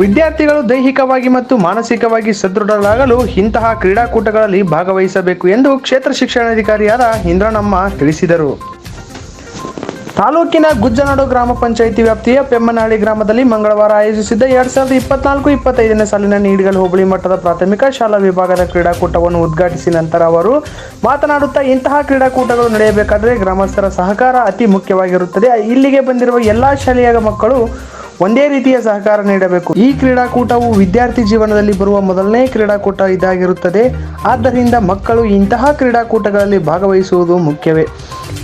ವಿದ್ಯಾರ್ಥಿಗಳು ದೈಹಿಕವಾಗಿ ಮತ್ತು ಮಾನಸಿಕವಾಗಿ ಸದೃಢರಾಗಲು ಇಂತಹ ಕ್ರೀಡಾಕೂಟಗಳಲ್ಲಿ ಭಾಗವಹಿಸಬೇಕು ಎಂದು ಕ್ಷೇತ್ರ ಶಿಕ್ಷಣಾಧಿಕಾರಿಯಾದ ಇಂದ್ರನಮ್ಮ ತಿಳಿಸಿದರು. ತಾಲೂಕಿನ ಗುಜ್ಜನಾಡು ಗ್ರಾಮ ಪಂಚಾಯಿತಿ ವ್ಯಾಪ್ತಿಯ ಪೆಮ್ಮನಹಳ್ಳಿ ಗ್ರಾಮದಲ್ಲಿ ಮಂಗಳವಾರ ಆಯೋಜಿಸಿದ್ದ ಎರಡ್ ಸಾವಿರದ ಇಪ್ಪತ್ನಾಲ್ಕು ಇಪ್ಪತ್ತೈದನೇ ಸಾಲಿನ ನೀಡಿಗಲ್ ಹೋಬಳಿ ಮಟ್ಟದ ಪ್ರಾಥಮಿಕ ಶಾಲಾ ವಿಭಾಗದ ಕ್ರೀಡಾಕೂಟವನ್ನು ಉದ್ಘಾಟಿಸಿ ನಂತರ ಅವರು ಮಾತನಾಡುತ್ತಾ, ಇಂತಹ ಕ್ರೀಡಾಕೂಟಗಳು ನಡೆಯಬೇಕಾದರೆ ಗ್ರಾಮಸ್ಥರ ಸಹಕಾರ ಅತಿ ಮುಖ್ಯವಾಗಿರುತ್ತದೆ. ಇಲ್ಲಿಗೆ ಬಂದಿರುವ ಎಲ್ಲಾ ಶಾಲೆಯ ಮಕ್ಕಳು ಒಂದೇ ರೀತಿಯ ಸಹಕಾರ ನೀಡಬೇಕು. ಈ ಕ್ರೀಡಾಕೂಟವು ವಿದ್ಯಾರ್ಥಿ ಜೀವನದಲ್ಲಿ ಬರುವ ಮೊದಲನೇ ಕ್ರೀಡಾಕೂಟ ಇದಾಗಿರುತ್ತದೆ. ಆದ್ದರಿಂದ ಮಕ್ಕಳು ಇಂತಹ ಕ್ರೀಡಾಕೂಟಗಳಲ್ಲಿ ಭಾಗವಹಿಸುವುದು ಮುಖ್ಯವೇ.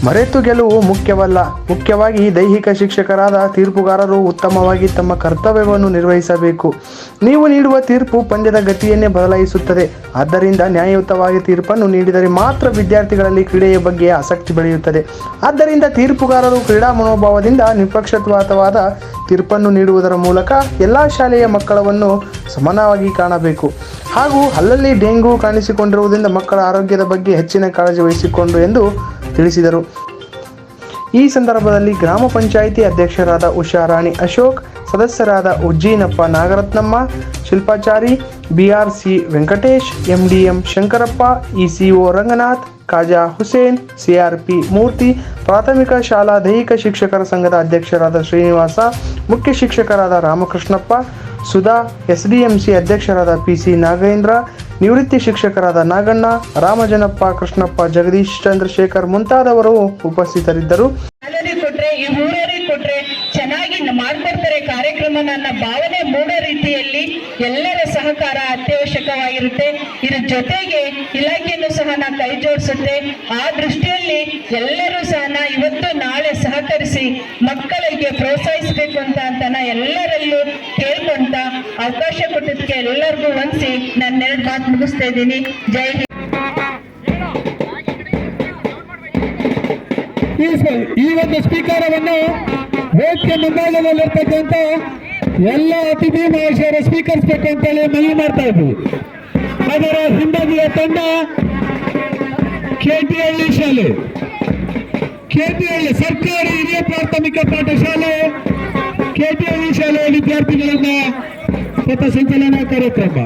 ಮರೆತು ಗೆಲುವು ಮುಖ್ಯವಲ್ಲ. ಮುಖ್ಯವಾಗಿ ದೈಹಿಕ ಶಿಕ್ಷಕರಾದ ತೀರ್ಪುಗಾರರು ಉತ್ತಮವಾಗಿ ತಮ್ಮ ಕರ್ತವ್ಯವನ್ನು ನಿರ್ವಹಿಸಬೇಕು. ನೀವು ನೀಡುವ ತೀರ್ಪು ಪಂದ್ಯದ ಗತಿಯನ್ನೇ ಬದಲಾಯಿಸುತ್ತದೆ. ಆದ್ದರಿಂದ ನ್ಯಾಯಯುತವಾಗಿ ತೀರ್ಪನ್ನು ನೀಡಿದರೆ ಮಾತ್ರ ವಿದ್ಯಾರ್ಥಿಗಳಲ್ಲಿ ಕ್ರೀಡೆಯ ಬಗ್ಗೆ ಆಸಕ್ತಿ ಬೆಳೆಯುತ್ತದೆ. ಆದ್ದರಿಂದ ತೀರ್ಪುಗಾರರು ಕ್ರೀಡಾ ಮನೋಭಾವದಿಂದ ನಿಷ್ಪಕ್ಷಪಾತವಾದ ತೀರ್ಪನ್ನು ನೀಡುವುದರ ಮೂಲಕ ಎಲ್ಲ ಶಾಲೆಯ ಮಕ್ಕಳನ್ನು ಸಮಾನವಾಗಿ ಕಾಣಬೇಕು. ಹಾಗೂ ಅಲ್ಲಲ್ಲಿ ಡೆಂಗು ಕಾಣಿಸಿಕೊಂಡಿರುವುದರಿಂದ ಮಕ್ಕಳ ಆರೋಗ್ಯದ ಬಗ್ಗೆ ಹೆಚ್ಚಿನ ಕಾಳಜಿ ವಹಿಸಿಕೊಂಡು ಎಂದು ತಿಳಿಸಿದರು. ಈ ಸಂದರ್ಭದಲ್ಲಿ ಗ್ರಾಮ ಪಂಚಾಯಿತಿ ಅಧ್ಯಕ್ಷರಾದ ಉಷಾರಾಣಿ ಅಶೋಕ್, ಸದಸ್ಯರಾದ Ujjinappa Nagarathnamma, Shilpachari BRC Venkatesh, MDM Shankarappa, ECO Ranganath, Khaja Hussain, CRP Murthy, ಪ್ರಾಥಮಿಕ ಶಾಲಾ ದೈಹಿಕ ಶಿಕ್ಷಕರ ಸಂಘದ ಅಧ್ಯಕ್ಷರಾದ ಶ್ರೀನಿವಾಸ, ಮುಖ್ಯ ಶಿಕ್ಷಕರಾದ ರಾಮಕೃಷ್ಣಪ್ಪ ಸುಧಾ, ಎಸ್ಡಿಎಂಸಿ ಅಧ್ಯಕ್ಷರಾದ ಪಿಸಿ ನಾಗೇಂದ್ರ, ನಿವೃತ್ತಿ ಶಿಕ್ಷಕರಾದ ನಾಗಣ್ಣ, ರಾಮಜನಪ್ಪ, ಕೃಷ್ಣಪ್ಪ, ಜಗದೀಶ್ ಚಂದ್ರಶೇಖರ್ ಮುಂತಾದವರು ಉಪಸ್ಥಿತರಿದ್ದರು. ಚೆನ್ನಾಗಿ ಮಾಡ್ಕೊಡ್ತಾರೆ ಕಾರ್ಯಕ್ರಮ. ನನ್ನ ಭಾವನೆ ಮೂಡೋ ರೀತಿಯಲ್ಲಿ ಎಲ್ಲರ ಸಹಕಾರ ಅತ್ಯವಶ್ಯಕವಾಗಿರುತ್ತೆ. ಇದ್ರ ಜೊತೆಗೆ ಇಲಾಖೆಯನ್ನು ಸಹ ನಾ ಕೈ ಜೋಡಿಸುತ್ತೆ. ಆ ದೃಷ್ಟಿಯಲ್ಲಿ ಎಲ್ಲರೂ ಸಹ ನಾ ಇವತ್ತು ನಾಳೆ ಸಹಕರಿಸಿ ಮಕ್ಕಳಿಗೆ ಪ್ರೋತ್ಸಾಹಿಸಬೇಕು ಅಂತ ಅಂತ ನಾ ಎಲ್ಲರಲ್ಲೂ ಕೇಳ್ಕೊಂತ ಅವಕಾಶ ಕೊಟ್ಟಿದ್ದಕ್ಕೆ ಎಲ್ಲರಿಗೂ ವಂದಿಸಿ ನಾನು ಎರಡು ಮಾತು ಮುಗಿಸ್ತಾ ಇದ್ದೀನಿ. ಜೈ ಈ ಒಂದು ಸ್ವೀಕಾರವನ್ನು ವೇದಿಕೆ ಮುಂಭಾಗದಲ್ಲಿರ್ತಕ್ಕಂಥ ಎಲ್ಲ ಅತಿಥಿ ಮಹೇಶ್ವರ ಸ್ವೀಕರಿಸಬೇಕು ಅಂತೇಳಿ ಮನವಿ ಮಾಡ್ತಾ ಇದ್ವಿ. ಅದರ ಹಿಂಬದಿಯ ತಂಡ ಕೆಟಿಹಳ್ಳಿ ಶಾಲೆ. ಕೆಟಿಹಳ್ಳಿ ಸರ್ಕಾರಿ ಹಿರಿಯ ಪ್ರಾಥಮಿಕ ಪಾಠಶಾಲೆ. ಕೆಟಿಹಳ್ಳಿ ಶಾಲೆಯ ವಿದ್ಯಾರ್ಥಿಗಳನ್ನ ಪಥಸಂಚಲನ ಕಾರ್ಯಕ್ರಮ.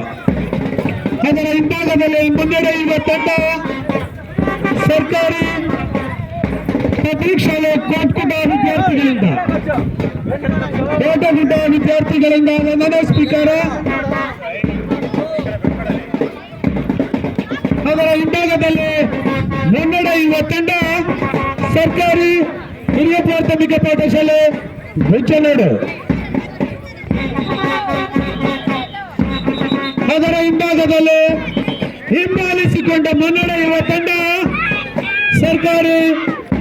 ಅದರ ಹಿಂಭಾಗದಲ್ಲಿ ಮುನ್ನಡೆಯುವ ತಂಡ ಸರ್ಕಾರಿ ಪಬ್ಲಿಕ್ ಶಾಲೆ ಕೋಟ್ಕುಟ ವಿದ್ಯಾರ್ಥಿಗಳಿಂದ ಕೋಟಗುಡ್ಡ ವಿದ್ಯಾರ್ಥಿಗಳಿಂದ ವಂದನಾ ಸ್ಪೀಕರ್ ಅದರ ಹಿಂಭಾಗದಲ್ಲಿ ಮುನ್ನಡೆಯುವ ತಂಡ ಸರ್ಕಾರಿ ಹಿರಿಯ ಪ್ರಾಥಮಿಕ ಪಾಠಶಾಲೆ ಹುಚ್ಚನಾಡು ಅದರ ಹಿಂಭಾಗದಲ್ಲಿ ಹಿಂಬಾಲಿಸಿಕೊಂಡ ಮುನ್ನಡೆಯುವ ತಂಡ. ಸರ್ಕಾರಿ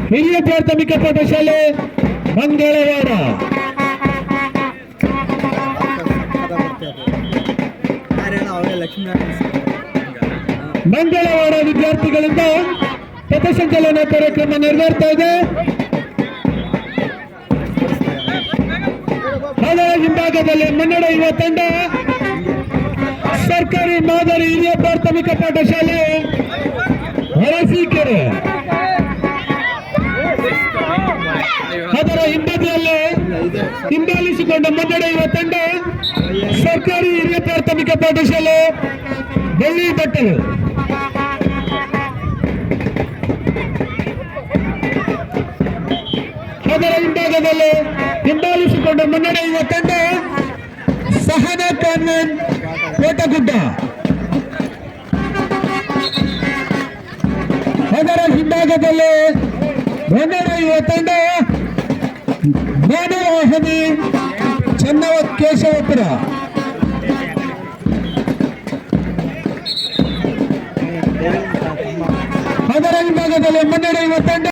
ಹಿರಿಯ ಪ್ರಾಥಮಿಕ ಪಾಠಶಾಲೆ ಮಂಗಳವಾರ. ಮಂಗಳವಾರ ವಿದ್ಯಾರ್ಥಿಗಳಿಂದ ಪಥಸಂಚಲನ ಕಾರ್ಯಕ್ರಮ ನೆರವೇರ್ತಾ ಇದೆ. ಅದರ ಹಿಂಭಾಗದಲ್ಲಿ ಮುನ್ನಡೆಯುವ ತಂಡ. ಸರ್ಕಾರಿ ಮಾದರಿ ಹಿರಿಯ ಪ್ರಾಥಮಿಕ ಪಾಠಶಾಲೆ ಅರಸೀಕೆರೆ ಅದರ ಹಿಂಬದಿಯಲ್ಲಿ ಹಿಂಬಾಲಿಸಿಕೊಂಡ ಮುನ್ನಡೆಯುವ ತಂಡ, ಸರ್ಕಾರಿ ಹಿರಿಯ ಪ್ರಾಥಮಿಕ ಪಾಠಶಾಲೆ, ಬೆಳ್ಳಿ ಬಟ್ಟಲು ಅದರ ಹಿಂಭಾಗದಲ್ಲಿ ಹಿಂಬಾಲಿಸಿಕೊಂಡ ಮುನ್ನಡೆಯುವ ತಂಡ ಸಹನ ಕಾನ್ವೆಂಟ್ ಕೋಟಗುಡ್ಡ. ಅದರ ಹಿಂಭಾಗದಲ್ಲಿ ಮುನ್ನಡೆಯುವ ತಂಡ ಮಾನವಾಹಿನಿ ಚನ್ನವ ಕೇಶವಪುರ. ಅದರ ಹಿಂಭಾಗದಲ್ಲಿ ಮುನ್ನಡೆಯುವ ತಂಡ